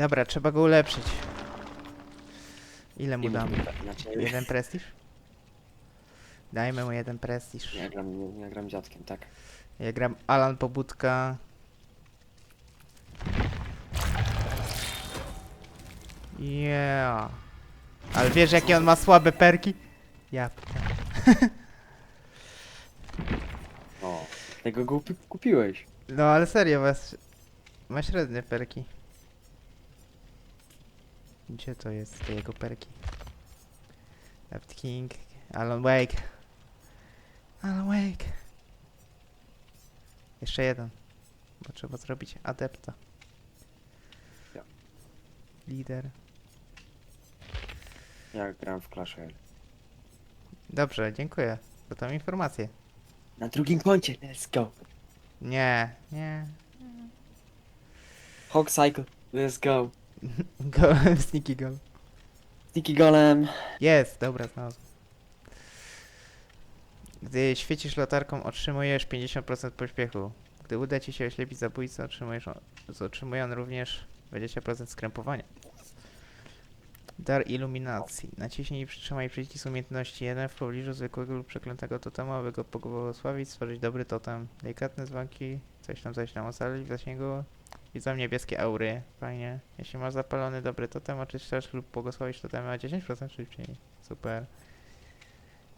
Dobra, trzeba go ulepszyć. Ile mu damy? Znaczy, Jeden prestiż? Dajmy mu jeden prestiż. ja gram, ja gram dziadkiem, tak. Ja gram Alan Pobudka. Yeah. Ale wiesz jakie on ma słabe perki? Ja. O, tego go kupi- kupiłeś. No ale serio, was ma średnie perki. Gdzie to jest te jego perki? Left King, Alan Wake. Alan Wake. Jeszcze jeden. Bo trzeba zrobić adepta. Ja. Lider. Ja gram w Clash Royale. Dobrze, dziękuję za tą informację. Na drugim koncie, let's go. Nie, nie. Hawk Cycle, let's go. Go, sneaky go. Sticky Golem. Jest, dobra, znalazłem. Gdy świecisz latarką, otrzymujesz 50% pośpiechu. Gdy uda ci się oślepić zabójcę, otrzymujesz on, otrzymuje on również 20% skrępowania. Dar iluminacji. Naciśnij i przytrzymaj przycisk umiejętności 1 w pobliżu zwykłego lub przeklętego totemu, aby go pobłogosławić, stworzyć dobry totem. Delikatne dzwonki, coś tam, coś tam ocalić w zasięgu. Widzą niebieskie aury. Fajnie. Jeśli masz zapalony dobry totem, oczyszczasz lub błogosławisz totemy o 10% szybciej. Super.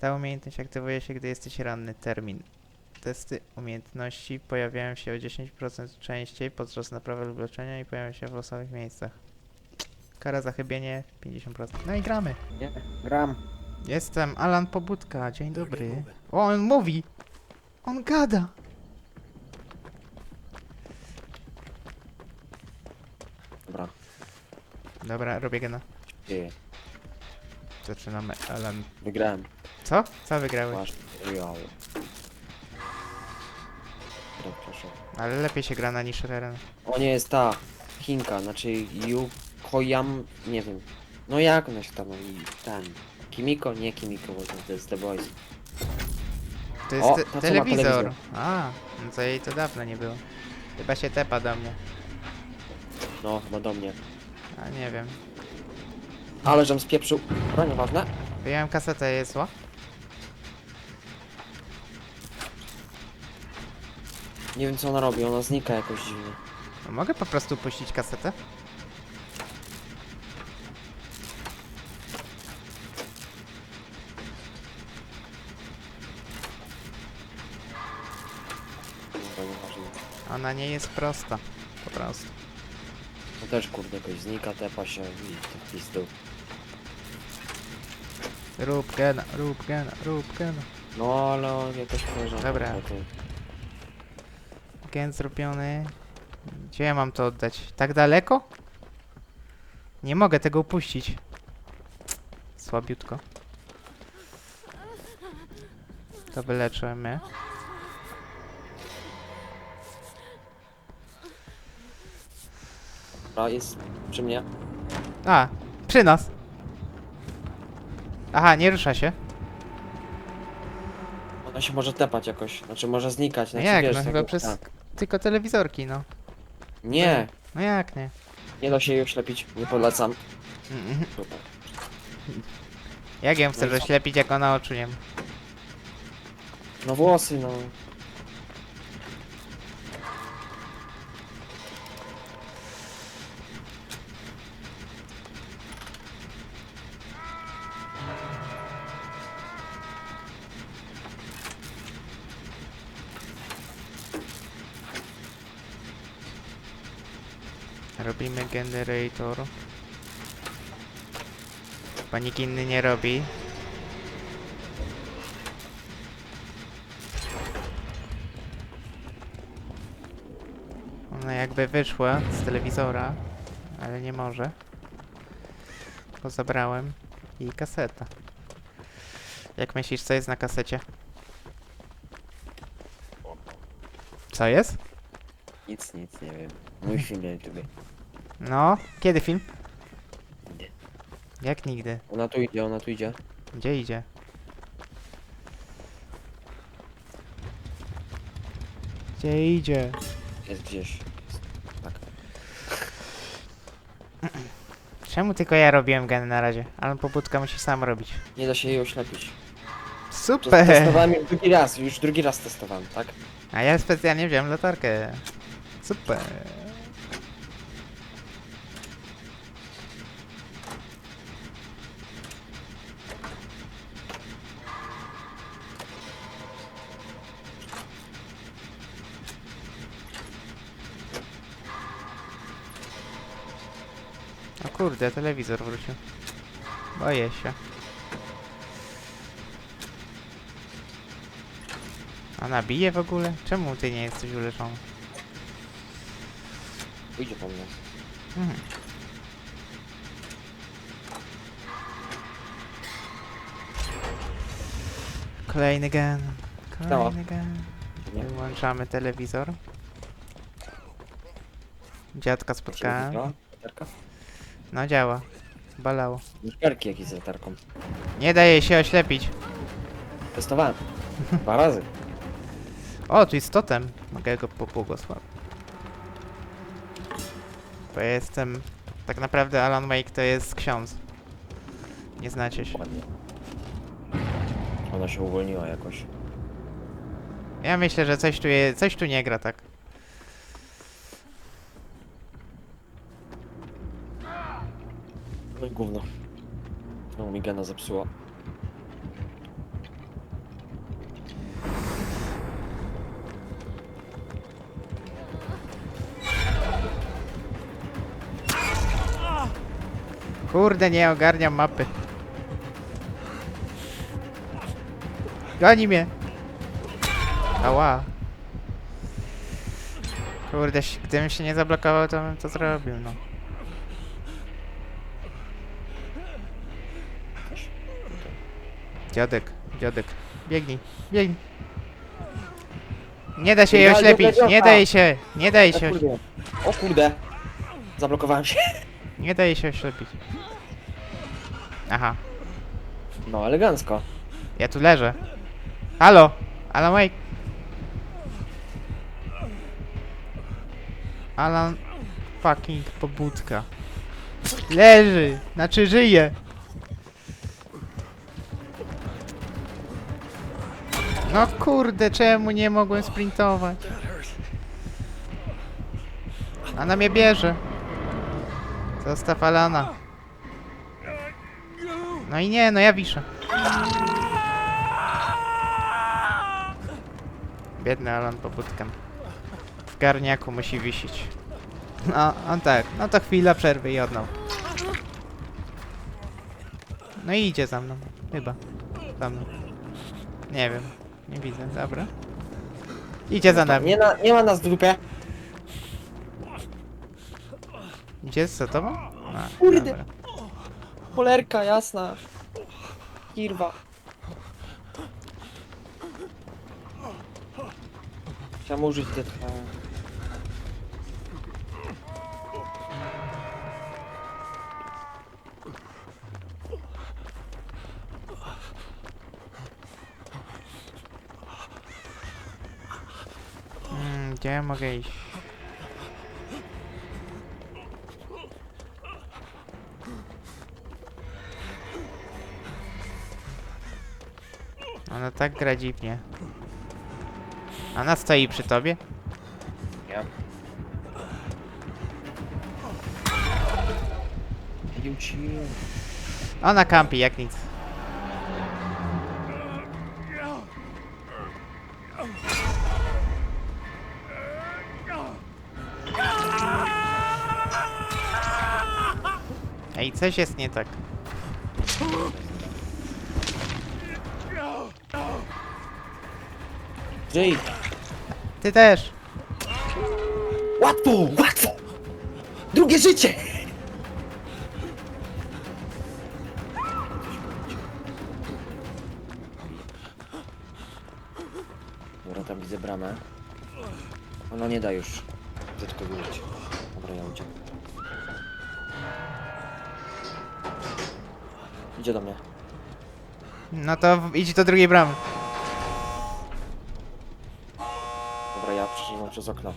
Ta umiejętność aktywuje się, gdy jesteś ranny. Termin. Testy umiejętności pojawiają się o 10% częściej podczas naprawy lub leczenia i pojawiają się w losowych miejscach. Kara za chybienie 50%. No i gramy. Nie, gram. Jestem Alan Pobudka. Dzień dobry. O, on mówi! On gada! Dobra, Dobra, robię gena. dzieje. Zaczynamy. Alan. Wygrałem. Co? Co wygrałeś? W Clash Royale. Ale lepiej się gra na niższy teren. O nie, jest ta Chinka, znaczy Yu Koyam, nie wiem. No jak ona się tam ten. Kimiko? Nie Kimiko, bo to, to jest The Boys. To jest O, te ta co ma telewizor. telewizor. A, no to jej to dawno nie było. Chyba się tepa do mnie. No, chyba do mnie. A nie wiem. Ale żem spieprzył. Dobra, nieważne. Wyjąłem kasetę, jest zła? Nie wiem co ona robi, ona znika jakoś dziwnie. No, mogę po prostu puścić kasetę? Dobra, nieważne. Ona nie jest prosta. Po prostu. Też kurde jakoś znika, tepa się i to pizdu. Rób gena, rób gena, rób gena. No ale on jakoś koleżanka. Dobra. Gen zrobiony. Gdzie ja mam to oddać? Tak daleko? Nie mogę tego upuścić. Słabiutko. To wyleczymy. Dobra, jest przy mnie. A, przy nas. Aha, nie rusza się. Ona się może tepać jakoś, znaczy może znikać. Znaczy, jak? wiesz, No tak chyba przez tak. tylko telewizorki, no. Nie, No jak nie? nie da się jej oślepić, nie polecam. Mhm. Super. Jak ją No chcesz co? oślepić, jak ona oczu nie ma? No włosy, no. Robimy generator. Chyba nikt inny nie robi. Ona jakby wyszła z telewizora, ale nie może. Bo zabrałem jej kaseta. Jak myślisz, co jest na kasecie? Co jest? Nic, nic, nie wiem. Film na YouTube. No, kiedy film? Nigdy. Jak nigdy? Ona tu idzie, ona tu idzie. Gdzie idzie? Gdzie idzie? Jest gdzieś. Tak. Czemu tylko ja robiłem geny na razie? Ale pobudka musi sam robić. Nie da się jej oślepić. Super! Testowałem ją drugi raz, już drugi raz testowałem, tak? A ja specjalnie wziąłem latarkę. Super. O kurde, telewizor wrócił. Boję się. A nabije w ogóle? Czemu ty nie jesteś uleczony? Pójdzie po mnie. Mhm. Kolejny gen. Kolejny gen. Nie? Wyłączamy telewizor. Dziadka spotkałem. No działa. Balało. Szperki jakieś z latarką. Nie daje się oślepić. Testowałem. Dwa razy. O, tu jest totem. Mogę go pobłogosławić. Bo ja jestem... Tak naprawdę Alan Wake to jest ksiądz. Nie znacie się. Ładnie. Ona się uwolniła jakoś. Ja myślę, że coś tu, je, coś tu nie gra tak. No i gówno. No mi gena zepsuła. Kurde, nie ogarniam mapy. Goni mnie! Ała. Kurde, ś- gdybym się nie zablokował, to bym to zrobił, no. Dziadek, dziadek. Biegnij, biegnij. Nie da się jej oślepić, nie daje się, nie daje O się, oś- kurde. O kurde. Zablokowałem się. nie daje się oślepić. Aha, No elegancko. ja tu leżę. Halo, Alan Wake. Alan fucking pobudka. Leży, znaczy żyje. No kurde, czemu nie mogłem sprintować? Ona mnie bierze. Zostaw Alana. No i nie, no ja wiszę. Biedny Alan pobudkiem. W garniaku musi wisić. No, on tak. No to chwila przerwy i odnał. No i idzie za mną. Chyba. Za mną. Nie wiem. Nie widzę. Dobra. Idzie za nami. Nie, na, nie ma nas w dupie. Idzie za tobą? A, Kurde. dobra. Polerka jasna. Kirwa. Chciałem użyć DTH. Mm, gdzie ja mogę iść? Ona tak gra dziwnie. Ona stoi przy tobie? Nie. Ona kampi jak nic. Ej, coś jest nie tak. Żyj. Ty też. Łatwo, łatwo. Drugie życie. Dobra, tam widzę bramę. Ona nie da już zetkowić. Dobra, ja uciekam. Idzie do mnie. No to idź do drugiej bramy. Dobra, ja przeżywam przez okno.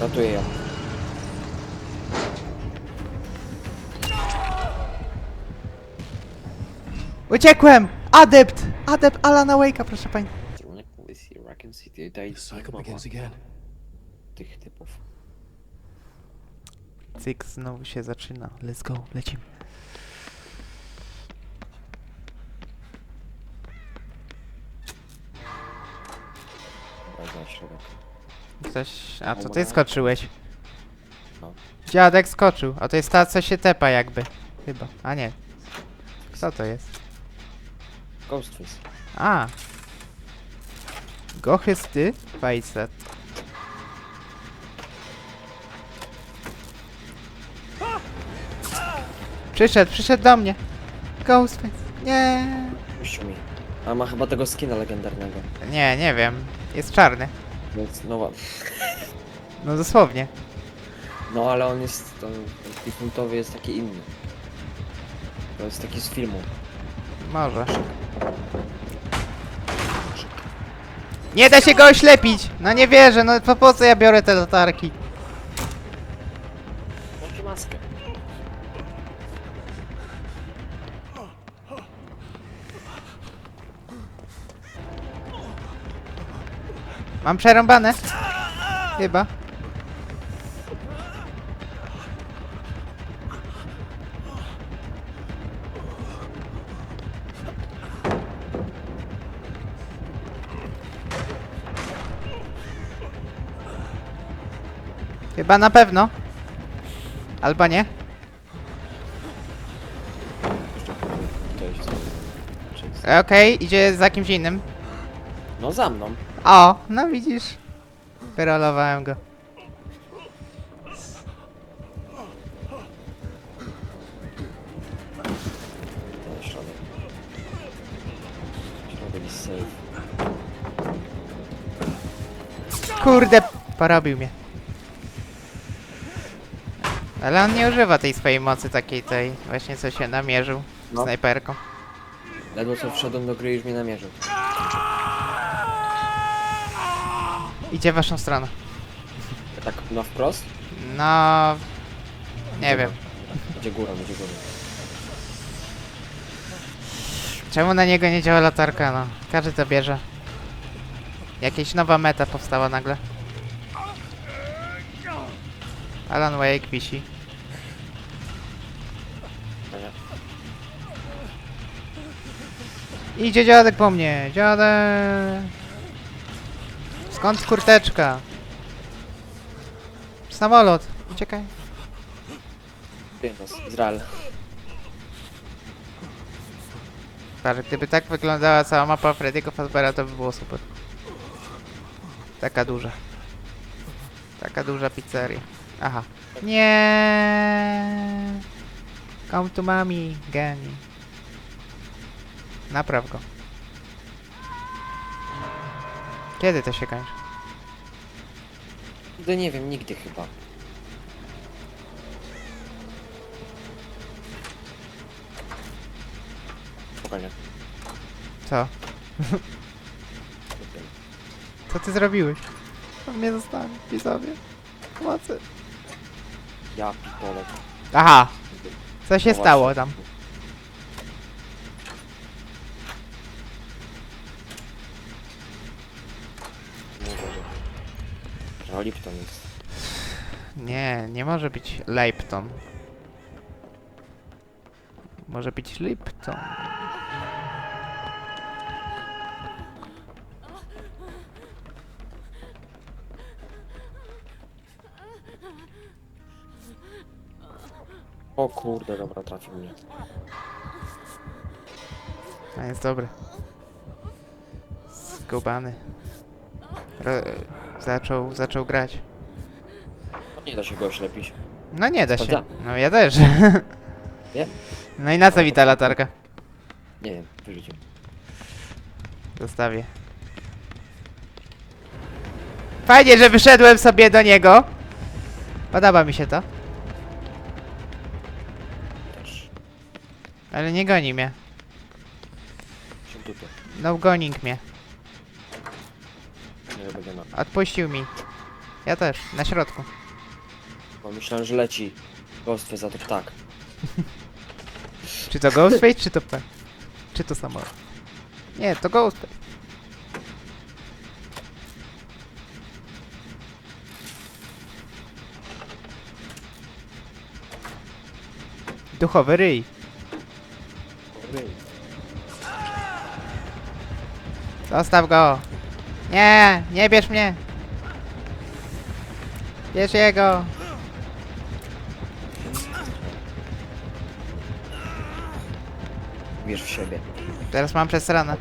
Ratuję ją. Uciekłem! Adept! Adept Alana Wake'a, proszę pani. Kierunek tych typów. Cyk, znowu się zaczyna. Let's go, lecimy. Ktoś... A, to ty skoczyłeś. No. Dziadek skoczył. A to jest ta, co się tepa jakby. Chyba. A nie. Kto to jest? Ghostface. A. Gochysty Facet. Przyszedł, przyszedł do mnie. Ghostface. Nie. Puścił mi. A ma chyba tego skina legendarnego. Nie, nie wiem. Jest czarny. Więc no No dosłownie. No ale on jest, on defaultowy jest taki inny. To jest taki z filmu. Może. Nie da się go oślepić! No nie wierzę, no po, po co ja biorę te latarki? Mam przerąbane. Chyba. Chyba na pewno. Albo nie. Okej, idzie za kimś innym. No za mną. O, no widzisz. Wyrolowałem go. Ten środek. Środek jest safe. Kurde, porobił mnie. Ale on nie używa tej swojej mocy takiej tej, właśnie co się namierzył No. snajperką. Ledwo co wszedłem do gry już mnie namierzył. Idzie w waszą stronę. Tak na wprost? No... Nie wiem. Będzie górą, będzie górą. Czemu na niego nie działa latarka, no. Każdy to bierze. Jakieś nowa meta powstała nagle. Alan Wake wisi. Idzie dziadek po mnie, dziadek! Skąd kurteczka? Samolot, uciekaj. Izrael. Patrz, gdyby tak wyglądała cała mapa Freddy'ego Fazbeara, to by było super. Taka duża. Taka duża pizzeria. Aha. Nie. Come to mami, geni. Napraw go. Kiedy to się kończy? No nie wiem, nigdy chyba. Spokojnie. Co? Co ty zrobiłeś? On mnie zostawi, widzowie. Pomocy. Ja pitole. Aha, co się No stało tam? Mówię, że... No Lipton jest. Nie, nie może być Lipton. Może być Lipton. O kurde, dobra, trafił mnie. A jest dobry. Skubany. Ro zaczął, zaczął grać. No nie da się go oślepić. No nie da się. No ja też. Nie? No i na co mi ta latarka? Nie wiem, wyrzucił. Zostawię. Fajnie, że wyszedłem sobie do niego. Podoba mi się to. Też. Ale nie goni mnie. Się dupy. No going mnie. Odpuścił mi. Ja też, na środku. Bo myślałem, że leci. Ghostface za to ptak. Czy to Ghostface, czy to P? Czy to samo? Nie, to Ghostface. Duchowy ryj. Zostaw go. Nie, nie bierz mnie. Bierz jego. Wierz w siebie. Teraz mam przesranę.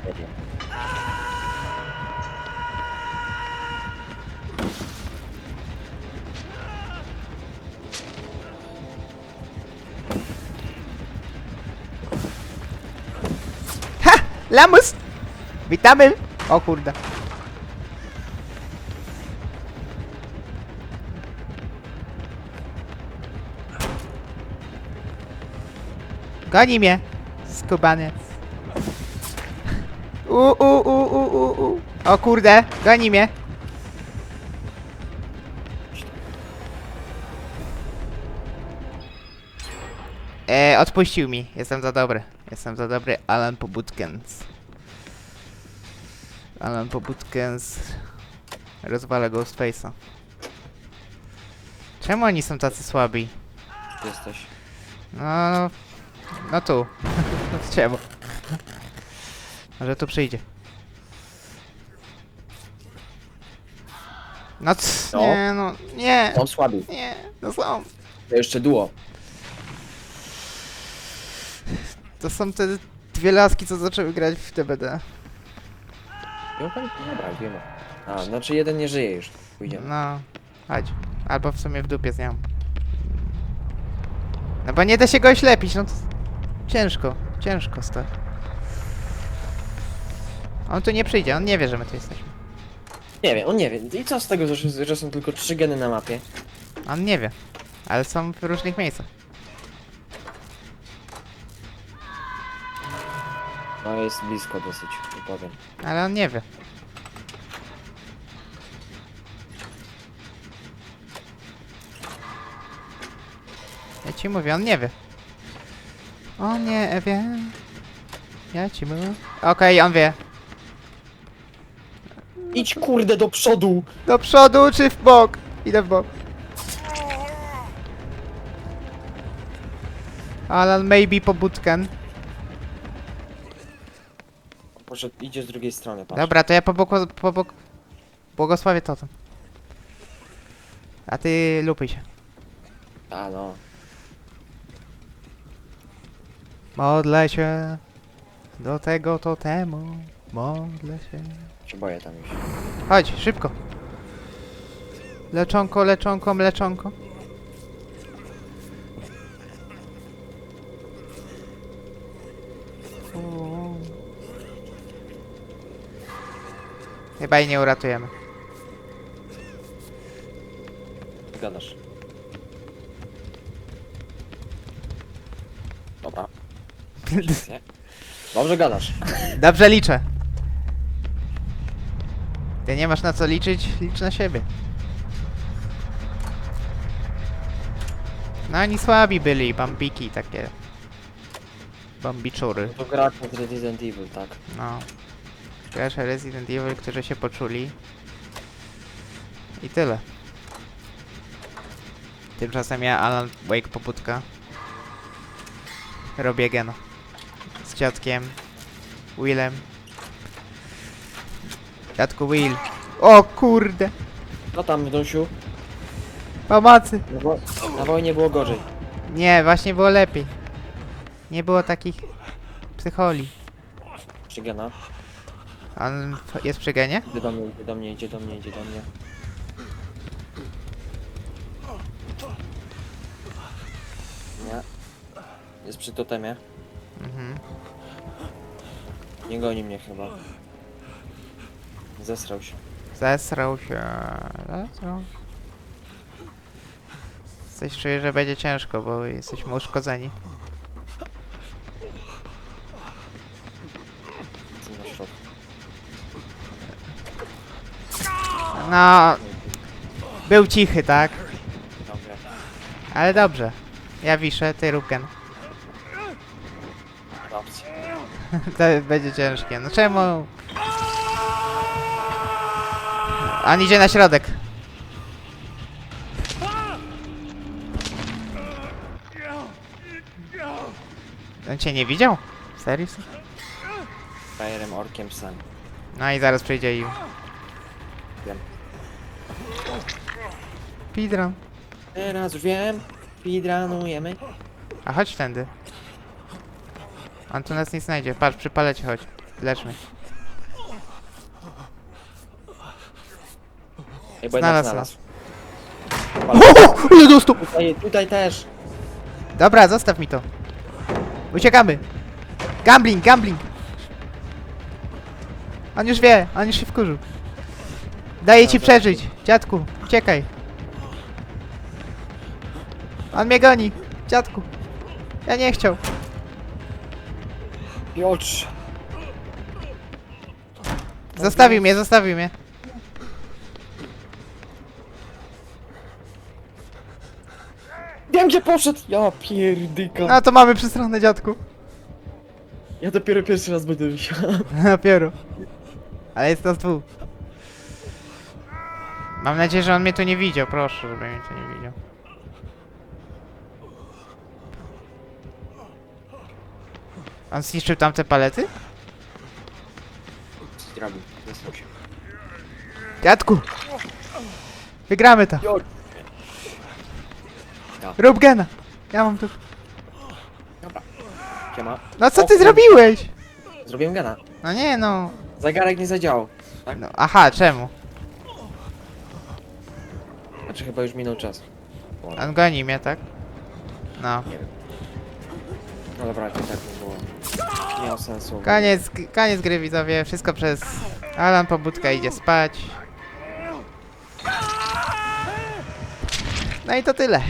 Ha! Lamus! Witamy! O kurde. Goni mnie! Skubaniec. U, u, u, u, u, u. O kurde, goni mnie. E, odpuścił mi. Jestem za dobry. Jestem za dobry. Alan Pobutkens. Alan Pobutkens rozwala Ghostface'a. Czemu oni są tacy słabi? Jesteś. No, no tu. Czemu? Może tu przyjdzie. No c- No. nie, no, nie, Są słabi. nie, no są. To jeszcze duo. To są te dwie laski, co zaczęły grać w TBD. Pani- Dobra, wiemy. A, znaczy jeden nie żyje już. Pójdziemy. No, chodź. Albo w sumie w dupie z nią. No bo nie da się go oślepić, no to ciężko, ciężko stary. On tu nie przyjdzie, on nie wie, że my tu jesteśmy. Nie wiem, on nie wie. I co z tego, że, że są tylko trzy geny na mapie? On nie wie, ale są w różnych miejscach. No jest blisko dosyć, nie powiem. Ale on nie wie. Ja ci mówię, on nie wie. On nie wie. Ja ci mówię. Okej, on wie. Idź kurde do przodu! Do przodu czy w bok? Idę w bok. Alan maybe pobudken. Proszę, idzie z drugiej strony, patrz. Dobra, to ja po boku, po bok... Błogosławię totem. A ty lupuj się. A no. Modlę się do tego totemu. Modlę się. Się boję tam już. Chodź, szybko. Leczonko, leczonko, mleczonko. Chyba jej nie uratujemy. Gadasz. Dobra. Nie? Dobrze gadasz. Dobrze liczę. Ty nie masz na co liczyć, licz na siebie. No oni słabi byli, bambiki takie. Bambiczury. To gra z Resident Evil, tak. No. Gracze Resident Evil, którzy się poczuli. I tyle. Tymczasem ja, Alan Wake Pobudka. Robię geno. Z dziadkiem. Willem. Dziadku Will. O kurde! No tam, Dąsiu. Pomocy! Na wojnie było gorzej. Nie, właśnie było lepiej. Nie było takich psycholi. Przygana. On jest przy genie? Idzie do mnie, idzie do mnie, idzie do mnie, idzie do mnie. Nie. Jest przy totemie. Mhm. Nie goni mnie chyba. Zesrał się. Zesrał się. Zesrał. Coś czuję, że będzie ciężko, bo jesteśmy uszkodzeni. Jestem na środku. No. Był cichy, tak? Dobra. Ale dobrze. Ja wiszę, ty rób gen. Dobrze. To będzie ciężkie. No czemu? On idzie na środek. On cię nie widział? Serio? Frajerem, orkiem, sam. No i zaraz przyjdzie i... Wiem. Speedrun. Teraz już wiem. Speedrunujemy. A chodź tędy. On tu nas nie znajdzie. Patrz, przy palecie chodź. Lecz mnie. Ej, bo jednak Znalazł znalazł. Ile dostał? Tutaj, tutaj też. Dobra, zostaw mi to. Uciekamy. Gambling, gambling. On już wie, on już się wkurzył. Daję ci przeżyć. Dziadku, uciekaj. On mnie goni. Dziadku. Ja nie chciał. Piotrz. Zostawił mnie, zostawił mnie. Wiem gdzie poszedł! Ja pierdyka. No to mamy przestronę, dziadku. Ja dopiero pierwszy raz będę wisiał. Dopiero. Ale jest nas dwóch. Mam nadzieję, że on mnie tu nie widział. Proszę, żeby mnie tu nie widział. On zniszczył tamte palety? Zrobił? Został się. Dziadku! Wygramy to! Rób gena! Ja mam tu... Dobra. Siema. No co O ty kur- zrobiłeś? Zrobiłem gana. No nie no... Zegarek nie zadziałał. no aha, czemu? Znaczy chyba już minął czas. On goni mnie, tak? No. No dobra, to tak nie miało sensu. Koniec, koniec gry widzowie, wszystko przez Alan Pobudka idzie spać. No i to tyle.